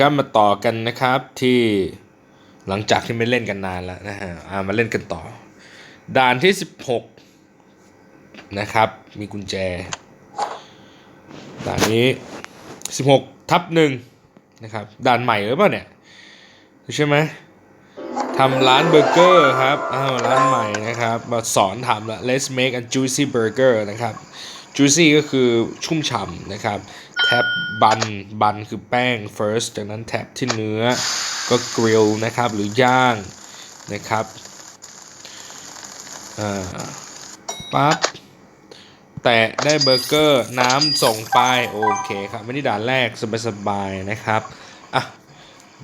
ครับมาต่อกันนะครับที่หลังจากที่ไม่เล่นกันนานแล้วนะฮะามาเล่นกันต่อ ด่านที่ 16 นะครับ มีกุญแจ ด่านนี้ 16 ทับหนึ่งนะครับ ด่านใหม่หรือเปล่าเนี่ย ใช่ไหมทำร้านเบอร์เกอร์ครับ อ้าว ร้านใหม่นะครับ มาสอนทำละ let's make a juicy burger นะครับ juicy ก็คือชุ่มฉ่ำนะครับ ท็บบันบันคือแป้ง first จากนั้นแท็บที่เนื้อก็ grill นะครับ หรือย่างนะครับปั๊บแตะได้เบอร์เกอร์น้ำส่งไป โอเคครับไม่ได้ด่านแรกสบายๆนะครับอะ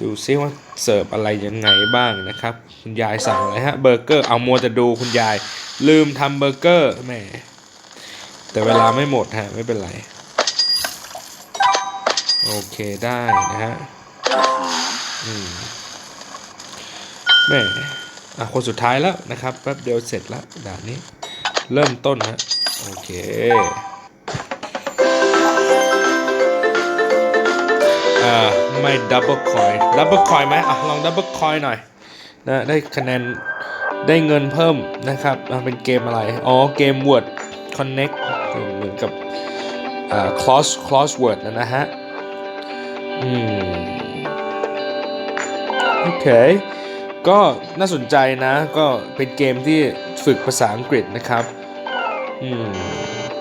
ดูซิว่าเสิร์ฟอะไรยังไงบ้างนะครับ คุณยายสั่งอะไรฮะเบอร์เกอร์เอามัวจะดูคุณยายลืมทำเบอร์เกอร์แหม่แต่เวลาไม่หมดฮะไม่เป็นไร โอเคได้นะฮะอืมแม่อะคนสุดท้ายแล้วนะครับแป๊บเดียวเสร็จแล้วด่านนี้ เริ่มต้นฮะโอเคอ่าไม่ดับเบิลคอยดับเบิลคอยไหมอะลองดับเบิลคอยหน่อยนะได้คะแนนได้เงินเพิ่มนะครับเป็นเกมอะไร อ๋อ เกม Word Connect เหมือนกับอ่า cross cross word นะนะฮะ โอเค ก็น่าสนใจนะ ก็เป็นเกมที่ฝึกภาษาอังกฤษนะครับ อืม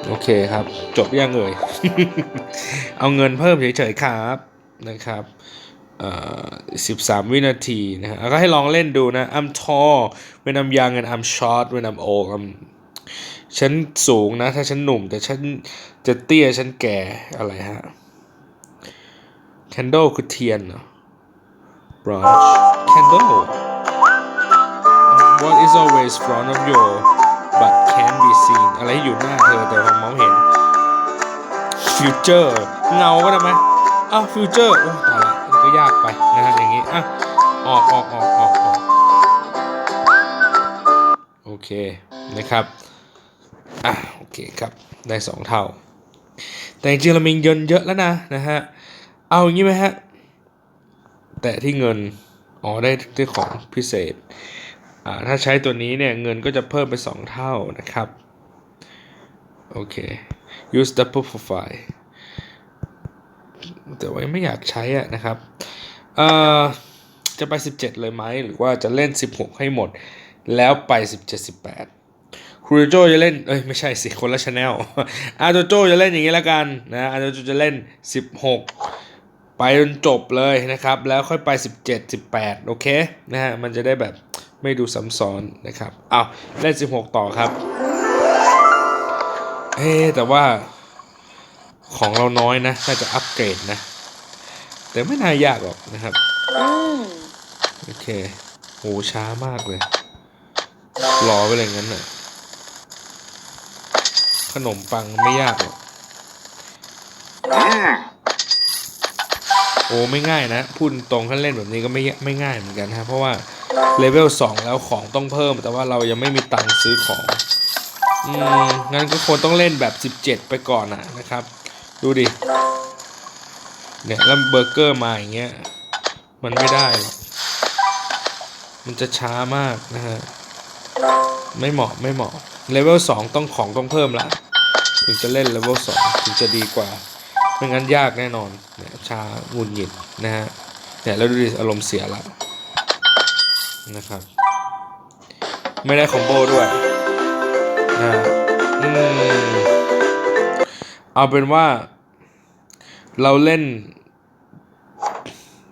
โอเคครับ จบยังเอ่ย เอาเงินเพิ่มเฉยๆครับนะครับเอ่อ13วินาทีนะฮะก็ให้ลองเล่นดูนะ I'm tall when I'm young and I'm short when I'm old I'm ฉันสูงนะ ถ้าฉันหนุ่ม แต่ฉันจะเตี้ยฉันแก่อะไรฮะ candle คือเทียนเหรอ branch candle what is always front of you but can't be seen อะไรที่อยู่หน้าเธอแต่ผมมองเห็น future เงาก็ได้ไหมอ้าว future โอ้ตายละมันก็ยากไปนะฮะอย่างงี้อะออกออกออกออกออกโอเคนะครับอะโอเคครับได้สองเท่า แต่จริงๆเรามีเงินเยอะแล้วนะนะฮะ เอาอย่างนี้ไหมฮะ แต่ที่เงิน อ๋อได้ได้ของพิเศษ อ่าถ้าใช้ตัวนี้เนี่ย เงินก็จะเพิ่มไป 2 เท่านะครับ โอเค use double profile แต่ว่าไม่อยากใช้อะนะครับเอ่อจะไป 17 เลยไหม หรือว่าจะเล่น 16 ให้หมด แล้วไป 17 18ครูโจจะเล่น เอ้ย ไม่ใช่สิ คนละชแนลอาโจโจจะเล่นอย่างนี้แล้วกันนะอาโจโจจะเล่น 16 ไปจนจบเลยนะครับ แล้วค่อยไป 17 18 โอเคนะฮะมันจะได้แบบไม่ดูซ้ำซ้อนนะครับเอาเล่น 16 ต่อครับเอ๊ะแต่ว่าของเราน้อยนะ น่าจะอัปเกรดนะ แต่ไม่น่ายากหรอกนะครับโอเคโหช้ามากเลย รอไปเลยงั้นน่ะ ขนมปังไม่ยากหรอก โอ้ไม่ง่ายนะพูดตรงถ้าเล่นแบบนี้ก็ไม่ไม่ง่ายเหมือนกันฮะเพราะว่าเลเวล2แล้วของต้องเพิ่ม แต่ว่าเรายังไม่มีตังค์ซื้อของอืมงั้นก็ควรต้องเล่นแบบ 17 ไปก่อนนะนะครับ ดูดิเนี่ยแล้วเบอร์เกอร์มาอย่างเงี้ยมันไม่ได้ มันจะช้ามากนะฮะไม่เหมาะไม่เหมาะเลเวล2ต้องของต้องเพิ่มละถึงจะเล่นเลเวล2ถึงจะดีกว่า ไม่งั้นยากแน่นอนเนี่ยชาหงุนหงิดนะฮะเนี่ยแล้วดูดิอารมณ์เสียละนะครับ ไม่ได้คอมโบด้วยนะฮะอืมเอาเป็นว่า เราเล่น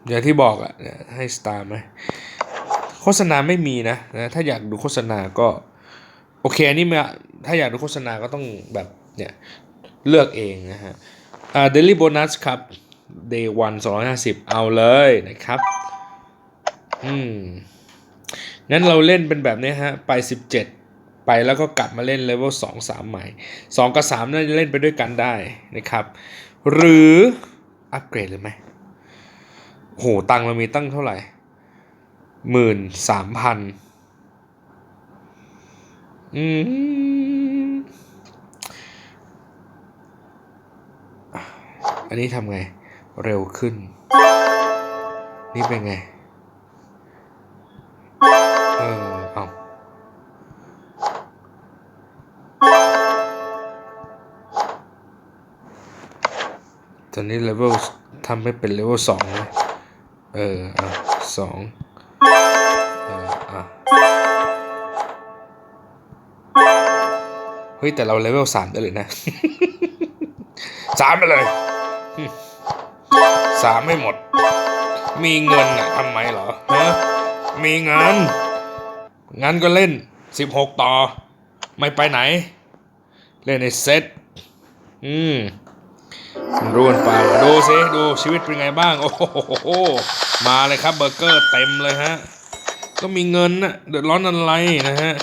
อย่างที่บอกอะเนี่ยให้สตาร์ไหมโฆษณาไม่มีนะนะ ถ้าอยากดูโฆษณาก็ โอเคอันนี้มถ้าอยากดูโฆษณาก็ต้องแบบเนี่ย เลือกเองนะฮะ อ่า daily bonus ครับ day one 250เอาเลยนะครับ อืม งั้นเราเล่นเป็นแบบนี้ฮะ ไป17ไปแล้วก็กลับมาเล่น level 2 3ใหม่2กับ3น่าจะเล่นไปด้วยกันได้นะครับ หรืออัปเกรดเลยไหมโหตังเรามีตั้งเท่าไหร่หมื่นสามพันอืม อันนี้ทำไง เร็วขึ้น นี่เป็นไง เออเอาตอนนี้เลเวลทำให้เป็นเลเวลสองนะเออ อะสองเออ อะ เฮ้ย แต่เราเลเวลสามได้เลยนะ สามไปเลย สามไม่หมด มีเงินอะทำไมเหรอฮะมีเงิน งั้นก็เล่นสิบหกต่อ ไม่ไปไหน เล่นในเซต อืมร่วนไปดูสิดูชีวิตเป็นไงบ้าง โอ้โห มาเลยครับเบอร์เกอร์เต็มเลยฮะ ก็มีเงินนะเดือดร้อนอะไรนะฮะ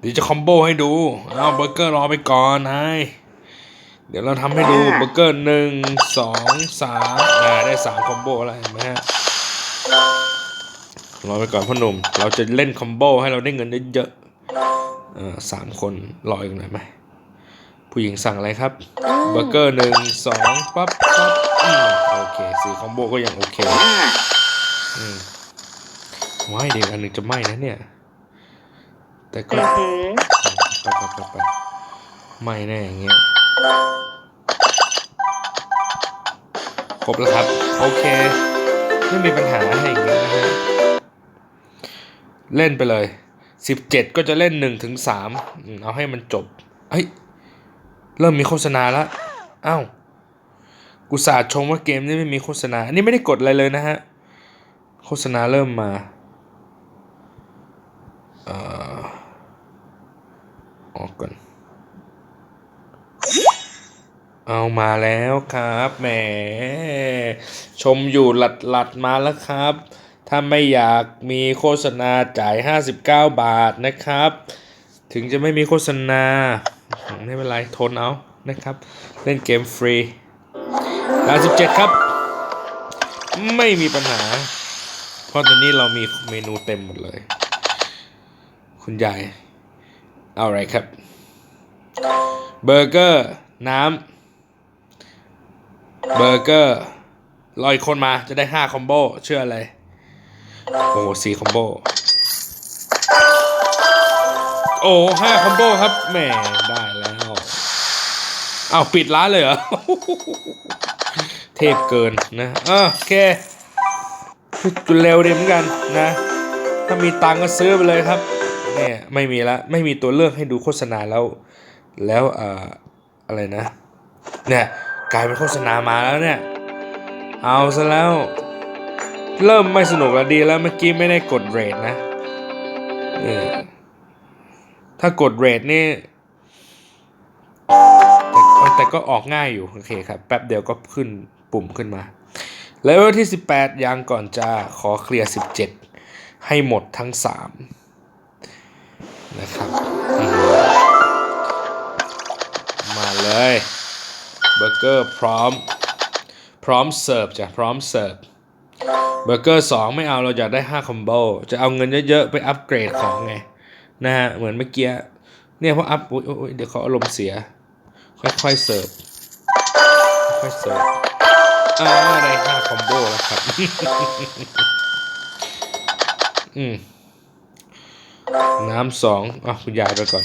เดี๋ยวจะคอมโบให้ดู เอาเบอร์เกอร์รอไปก่อนนาย เดี๋ยวเราทำให้ดูเบอร์เกอร์หนึ่งสองสามอ่าได้สามคอมโบแล้วเห็นไหมฮะรอไปก่อนพ่อหนุ่ม เราจะเล่นคอมโบให้เราได้เงินเยอะๆเออสามคนรออีกหน่อยไหมผู้หญิงสั่งอะไรครับเบอร์เกอร์หนึ่งสองปั๊บปั๊บอืมโอเคสี่คอมโบก็ยังโอเคอืมว้ายเด็กอันหนึ่งจะไหม้นะเนี่ย แต่ก็อือหือไปไปไปไปไม่แน่อย่างเงี้ย ครบแล้วครับ โอเค ไม่มีปัญหาให้อย่างเงี้ยนะฮะเล่นไปเลยสิบเจ็ดก็จะเล่นหนึ่งถึงสามเอาให้มันจบเฮ้ย เริ่มมีโฆษณาแล้วอ้าวกูสาดชมว่าเกมนี้ไม่มีโฆษณา อันนี้ไม่ได้กดอะไรเลยนะฮะ โฆษณาเริ่มมาเอ่อออกก่อน เอามาแล้วครับแหมชมอยู่หลัดหลัดมาแล้วครับ ถ้าไม่อยากมีโฆษณาจ่าย 59 บาทนะครับ ถึงจะไม่มีโฆษณา ไม่เป็นไรทนเอานะครับ เล่นเกมฟรีด่าน17 ครับ ไม่มีปัญหา เพราะตอนนี้เรามีเมนูเต็มหมดเลย คุณยาย เอาอะไรครับ เบอร์เกอร์ น้ำ เบอร์เกอร์รออีกคนมาจะได้5คอมโบเชื่ออะไร โอ้สี่คอมโบ โอ้ห้าคอมโบครับแหมได้แล้วอ้าวปิดร้านเลยเหรอ เทพเกินนะอะโอเคจุดเร็วดีเหมือนกันนะ ถ้ามีตังก็ซื้อไปเลยครับเนี่ยไม่มีละไม่มีตัวเลือกให้ดูโฆษณาแล้ว แล้วเอ่ออะไรนะเนี่ย กลายเป็นโฆษณามาแล้วเนี่ย เอาซะแล้ว เริ่มไม่สนุกแล้วดีแล้วเมื่อกี้ไม่ได้กดเรทนะเออถ้ากดเรทนี่แต่แต่ก็ออกง่ายอยู่ โอเคครับ แป๊บเดียวก็ขึ้นปุ่มขึ้นมาเลเวลที่ 18 ยังก่อนจะขอเคลียร์ 17 ให้หมดทั้ง 3 นะครับ มาเลย เบอร์เกอร์พร้อม พร้อมเสิร์ฟจ้ะพร้อมเสิร์ฟเบอร์เกอร์2ไม่เอาเราอยากได้5คอมโบจะเอาเงินเยอะๆ ไปอัปเกรดของไง นะฮะ เหมือนเมื่อกี้ เนี่ยพออัพโอุ๊ยเดี๋ยวเขาอารมณ์เสีย ค่อยๆเสิร์ฟค่อยๆเสิร์ฟอ่าได้ห้าคอมโบแล้วครับ อืมน้ำสองอะคุณยายไปก่อน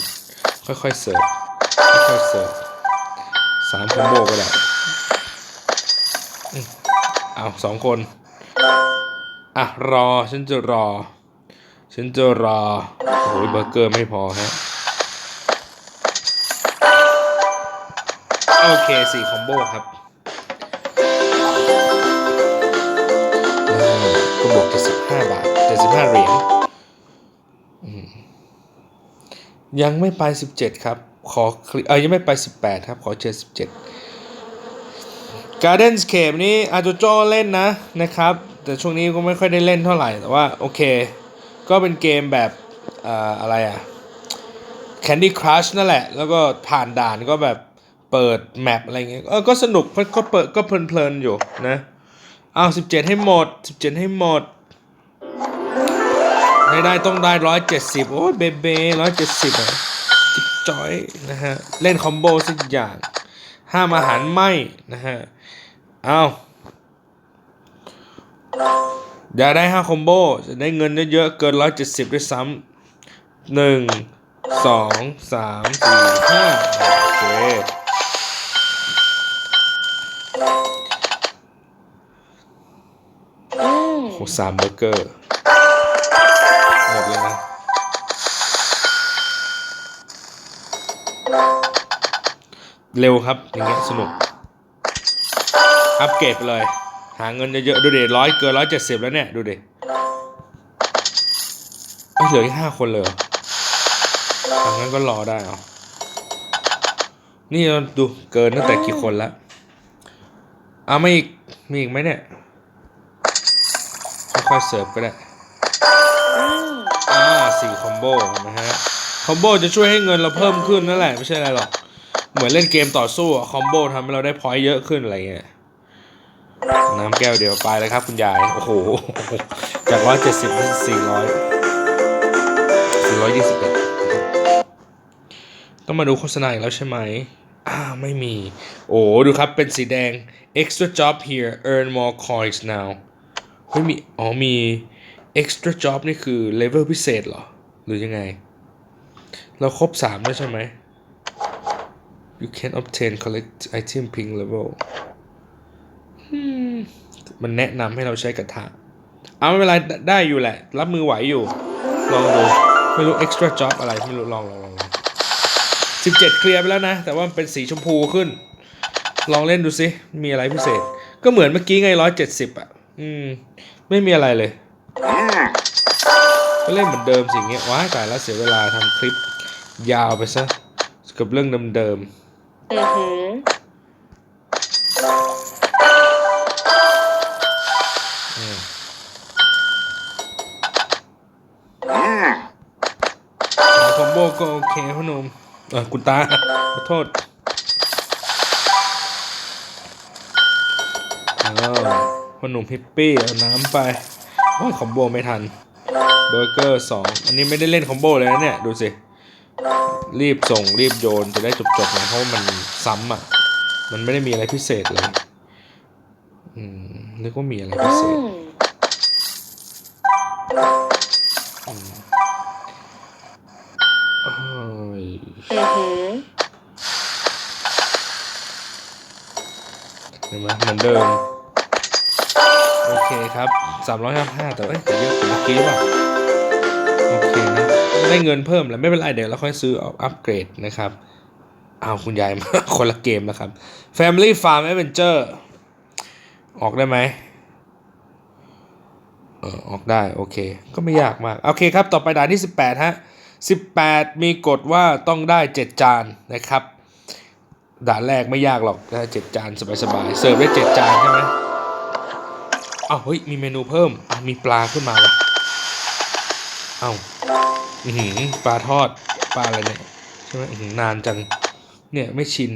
ค่อยๆเสิร์ฟค่อยๆเสิร์ฟ สามคอมโบก็ได้เอาสองคน อะ รอ ฉันจะรอ ฉันจะรอ โอ้ยเบอร์เกอร์ไม่พอฮะ โอเคสี่คอมโบครับก็บวกเจ็ดสิบห้าบาทเจ็ดสิบห้าเหรียญยังไม่ไปสิบเจ็ดครับ ขอคลิเออยังไม่ไปสิบแปดครับ ขอเจอสิบเจ็ด Gardens Cave นี่อาโจโจเล่นนะนะครับ แต่ช่วงนี้ก็ไม่ค่อยได้เล่นเท่าไหร่ แต่ว่าโอเค ก็เป็นเกมแบบออะไรอะ Candy Crush นั่นแหละ แล้วก็ผ่านด่านก็แบบเปิดแมปอะไรเงี้ยเออก็สนุกก็ก็เปิดก็เพลินๆอยู่นะเอาสิบเจ็ดให้หมดสิบเจ็ดให้หมดไม่ได้ต้องได้ร้อยเจ็ดสิบโอ้ยเบเบ้ร้อยเจ็ดสิบอะ จิ๊บจอยนะฮะ เล่นคอมโบสักอย่าง ห้ามอาหารไหมนะฮะ เอาอย่าได้ห้าคอมโบจะได้เงินเยอะๆเกินร้อยเจ็ดสิบด้วยซ้ำหนึ่งสองสามสี่ห้าโอเคอืมโหสามเบอร์เกอร์ เร็วครับ อย่างเงี้ยสนุก อัปเกรดไปเลย หาเงินเยอะๆ ดูเด็ร้อยเกินร้อยเจ็ดสิบแล้วเนี่ย ดูเด็เหลือแค่ห้าคนเลยทางนั้นก็รอได้เอานี่เราดูเกินตั้งแต่กี่คนแล้วเอาไม่อีก มีอีกไหมเนี่ย ค่อยๆเสิร์ฟก็ได้อืมอ่าสี่คอมโบนะฮะ คอมโบจะช่วยให้เงินเราเพิ่มขึ้นนั่นแหละ ไม่ใช่อะไรหรอก เหมือนเล่นเกมต่อสู้อะคอมโบทำให้เราได้พอยต์เยอะขึ้นอะไรเงี้ยน้ำแก้วเดียวไปเลยครับคุณยาย โอ้โห จากร้อยเจ็ดสิบเป็นสี่ร้อยสี่ร้อยยี่สิบเอ็ดต้องมาดูโฆษณาอีกแล้วใช่ไหมอ่าไม่มี โอ้ดูครับเป็นสีแดง extra job here earn more coins now เฮ้ยมี อ๋อมี extra job นี่คือเลเวลพิเศษเหรอ หรือยังไง เราครบสามแล้วใช่ไหม you can obtain collect item pink level อืมมันแนะนำให้เราใช้กระทะ เอาไม่เป็นไรได้ได้อยู่แหละ รับมือไหวอยู่ ลองดู ไม่รู้ extra job อะไร ไม่รู้ลองลองลองลองสิบเจ็ดเคลียร์ไปแล้วนะ แต่ว่ามันเป็นสีชมพูขึ้น ลองเล่นดูสิ มีอะไรพิเศษ ก็เหมือนเมื่อกี้ไงร้อยเจ็ดสิบอะ อืม ไม่มีอะไรเลย ก็เล่นเหมือนเดิมสิ่งเงี้ยว้ายตายแล้วเสียเวลาทำคลิปยาวไปซะกับเรื่องเดิม อือหือ อืมสามคอมโบก็โอเคพ่อหนุ่มเออคุณตา ขอโทษอ้าวพ่อหนุ่มฮิปปี้เอาน้ำไปโอ้ยคอมโบไม่ทัน เบอร์เกอร์สองอันนี้ไม่ได้เล่นคอมโบเลยนะเนี่ย ดูสิ รีบส่งรีบโยนจะได้จบๆนะเพราะว่ามันซ้ำอะ มันไม่ได้มีอะไรพิเศษเลย อืมนึกว่ามีอะไรอืพิเศษมโอ้ยอือหือเห็นไหมเหมือนเดิม โอเคครับสามร้อยห้าห้าแต่เอ้ยแต่เยอะกว่าเมื่อกี้หรือเปล่าโอเคนะ ได้เงินเพิ่มแล้วไม่เป็นไรเดี๋ยวเราค่อยซื้อเอาอัปเกรดนะครับเอาคุณยายมาคนละเกมนะครับ Family Farm Adventure ออกได้ไหมเออออกได้ โอเค ก็ไม่ยากมาก โอเคครับ ต่อไปด่านที่ 18 ฮะ 18 มีกฎว่าต้องได้ 7 จานนะครับ ด่านแรกไม่ยากหรอกได้เจ็ดจานสบายๆ เสิร์ฟได้เจ็ดจานใช่ไหมอ้าวเฮ้ย มีเมนูเพิ่มมีปลาขึ้นมาว่ะเอ้า อหือปลาทอดปลาอะไรเนี่ยใช่ไหมอื้อหือนานจัง เนี่ยไม่ชิน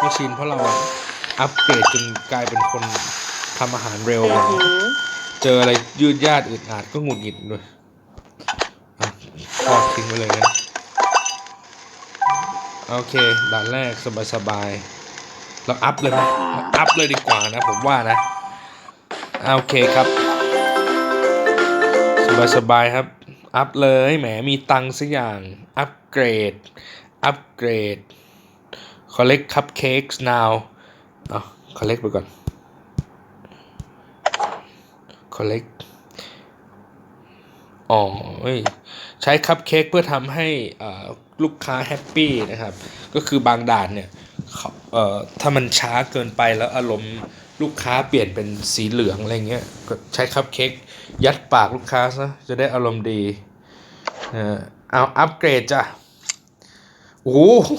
ไม่ชินเพราะเราอัปเกรดจนกลายเป็นคนทำอาหารเร็วอืออะหือเจออะไรยืดยาดอึดอัดก็หงุดหงิดด้วยอะทอดทิ้งไปเลยงั้นโอเคด่านแรกสบายสบายๆเราอัพเลยไหมเราอัพเลยดีกว่านะ ผมว่านะอะโอเคครับ สบายสบายๆครับ อัพเลยแหมมีตังค์สักอย่าง อัปเกรด อัปเกรด collect cupcakes now เอา collect ไปก่อน collect อ๋อใช้คัพเค้กเพื่อทำให้ลูกค้าแฮปปี้นะครับ ก็คือบางด่านเนี่ยถ้ามันช้าเกินไปแล้วอารมณ์ลูกค้าเปลี่ยนเป็นสีเหลืองอะไรเงี้ย ก็ใช้คัพเค้ก ยัดปากลูกค้าซะจะได้อารมณ์ดีเออเอาอัปเกรดจ้ะโอ้โห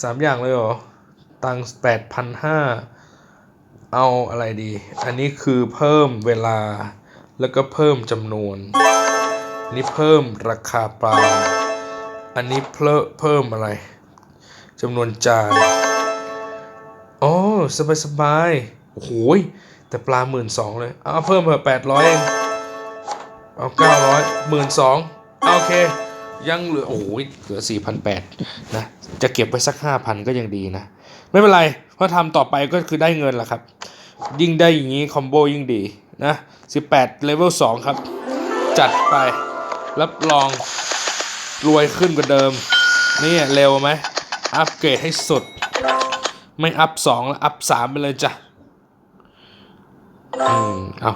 สามอย่างเลยเหรอ ตังแปดพันห้าเอาอะไรดี อันนี้คือเพิ่มเวลาแล้วก็เพิ่มจำนวน อันนี้เพิ่มราคาปลา อันนี้เพิ่มเพิ่มอะไรจำนวนจาน อ๋อ สบายสบายโอ้โหย แต่ปลาหมื่นสองเลย เอาเพิ่มเพิ่มแปดร้อยเอง เอาเก้าร้อยหมื่นสองโอเค ยังเหลือ โอ้โหยเหลือสี่พันแปดนะ จะเก็บไว้สักห้าพันก็ยังดีนะ ไม่เป็นไร เพราะทำต่อไปก็คือได้เงินแหละครับ ยิ่งได้อย่างนี้ คอมโบยิ่งดีนะ18เลเวล2ครับ จัดไป รับรองรวยขึ้นกว่าเดิม นี่เร็วไหม อัปเกรดให้สุด ไม่อัพ2แล้วอัพ3ไปเลยจ้ะ อืมเอา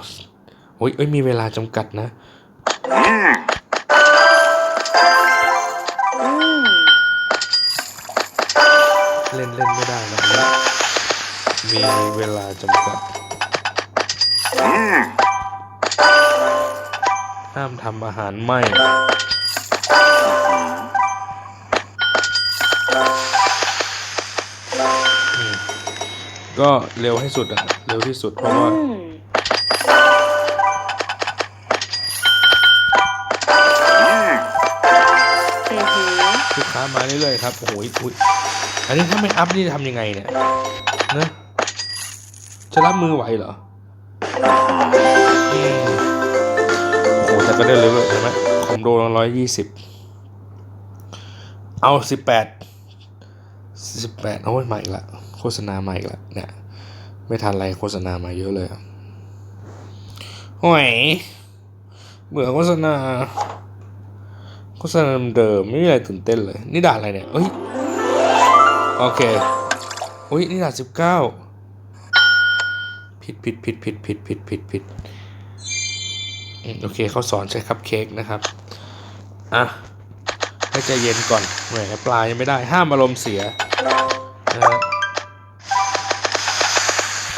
โอ้ยเอ้ยมีเวลาจำกัดนะอืมเล่นเล่นไม่ได้นะเนี่ยมีเวลาจำกัด ห้ามทำอาหารไหมอืมก็เร็วให้สุดอะเร็วที่สุดเพราะว่า ค้ามาเรื่อยๆครับโอ้โหอุ๊ยอันนี้ถ้าไม่อัพนี่จะทำยังไงเนี่ยนะจะรับมือไหวเหรอโอ้โหแต่ก็ได้เลยเห็นไหมคอมโดร้อยยี่สิบเอาสิบแปดสิบแปดโอ้ยมาอีกละโฆษณามาอีกละเนี่ยไม่ทันไรโฆษณามาเยอะเลยอะโอ้ยเบื่อโฆษณา โฆษณาเดิมไม่มีอะไรตื่นเต้นเลย นี่ด่าอะไรเนี่ยเอ้ย โอเคอุ้ยนี่ด่าสิบเก้าผิดผิดผิดผิดผิดผิดผิดผิดโอเคเขาสอนใช้คัพเค้กนะครับ อะให้ใจเย็นก่อนแหมปลายังไม่ได้ห้ามอารมณ์เสียนะฮะ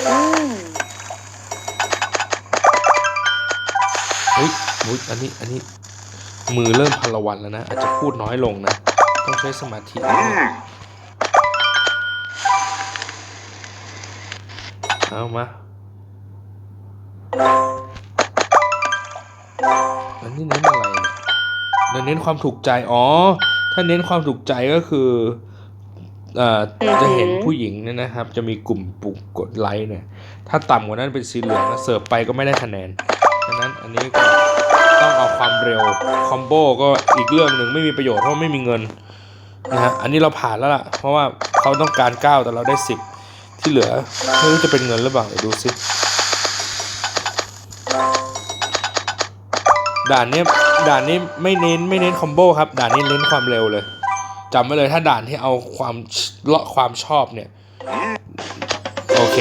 อืมอุ้ยอุ้ยอันนี้ อันนี้ มือเริ่มพลวันแล้วนะ อาจจะพูดน้อยลงนะ ต้องใช้สมาธินะเนี่ยเอามาอันนี้เน้นอะไรเนี่ยเน้นความถูกใจ อ๋อ ถ้าเน้นความถูกใจก็คือเอ่อจะเห็นผู้หญิงเนี่ยนะครับ จะมีกลุ่มปุ่มกดไลค์เนี่ย ถ้าต่ำกว่านั้นเป็นสีเหลืองนะเสิร์ฟไปก็ไม่ได้คะแนนดังนั้นอันนี้ก็ต้อง เอาความเร็วคอมโบก็อีกเรื่องหนึ่งไม่มีประโยชน์เพราะไม่มีเงินนะฮะอันนี้เราผ่านแล้วล่ะ เพราะว่าเขาต้องการ 9 แต่เราได้ 10 ที่เหลือไม่รู้จะเป็นเงินหรือเปล่าเดี๋ยวดูสิด่านนี้ด่านนี้ไม่เน้นไม่เน้นคอมโบครับด่านนี้เน้นความเร็วเลยจำไว้เลยถ้าด่านที่เอาความเลาะความชอบเนี่ย โอเค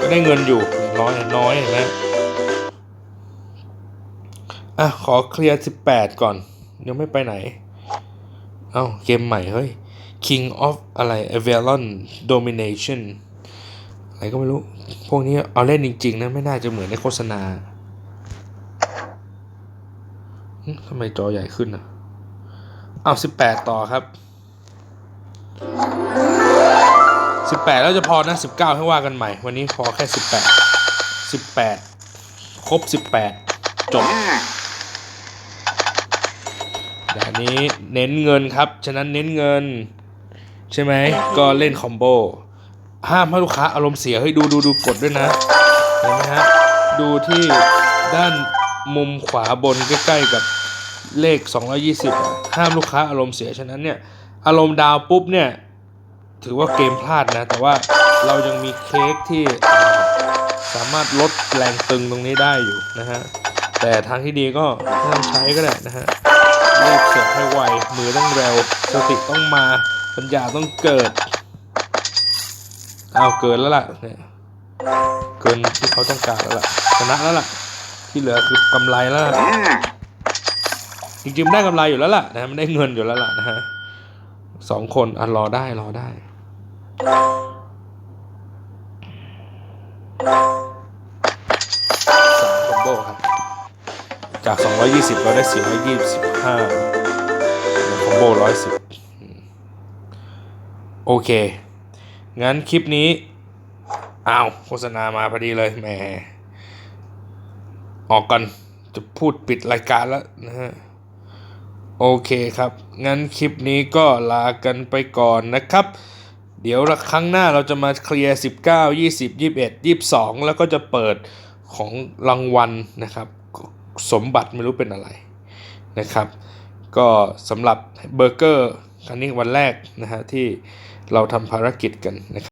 ก็ได้เงินอยู่น้อยน้อยเห็นไหม อะ ขอเคลียร์ 18 ก่อน ยังไม่ไปไหน เอ้า เกมใหม่ เฮ้ย King of อะไร Avalon Domination อะไรก็ไม่รู้ พวกนี้เอาเล่นจริง ๆ นะ ไม่น่าจะเหมือนในโฆษณาทำไมจอใหญ่ขึ้นอะ เอา18ต่อครับ18แล้วจะพอนะ19ให้ว่ากันใหม่ วันนี้พอแค่18 18ครบ18จบ ด่านนี้เน้นเงินครับ ฉะนั้นเน้นเงิน ใช่ไหม ก็เล่นคอมโบ ห้ามให้ลูกค้าอารมณ์เสีย เฮ้ยดูดูดูกดด้วยนะ เห็นไหมฮะ ดูที่ด้านมุมขวาบนใกล้ๆกับเลข 220อะห้ามลูกค้าอารมณ์เสีย ฉะนั้นเนี่ย อารมณ์ดาวปุ๊บเนี่ย ถือว่าเกมพลาดนะ แต่ว่าเรายังมีเค้กที่สามารถลดแรงตึงตรงนี้ได้อยู่นะฮะ แต่ทางที่ดีก็ไม่ต้องใช้ก็ได้นะฮะ รีบเสิร์ฟให้ไว มือต้องเร็ว สติต้องมา ปัญญาต้องเกิด เอาเกินแล้วล่ะเนี่ยเกินที่เขาต้องการแล้วล่ะ ชนะแล้วล่ะ ที่เหลือคือกำไรแล้วล่ะจริงๆมันได้กำไรอยู่แล้วล่ะนะมันได้เงินอยู่แล้วล่ะนะฮะสองคนอะรอได้รอได้ จาก 220 เราได้ 425คอมโบ 110 โอเค งั้นคลิปนี้ อ้าวโฆษณามาพอดีเลยแหม ออกก่อนจะพูดปิดรายการแล้วนะฮะ โอเคครับ งั้นคลิปนี้ก็ลากันไปก่อนนะครับ เดี๋ยวครั้งหน้าเราจะมาเคลียร์ 19 20 21 22 แล้วก็จะเปิดของรางวัลนะครับ สมบัติไม่รู้เป็นอะไรนะครับ ก็สำหรับเบอร์เกอร์ครั้งนี้วันแรกนะฮะที่เราทำภารกิจกันนะครับ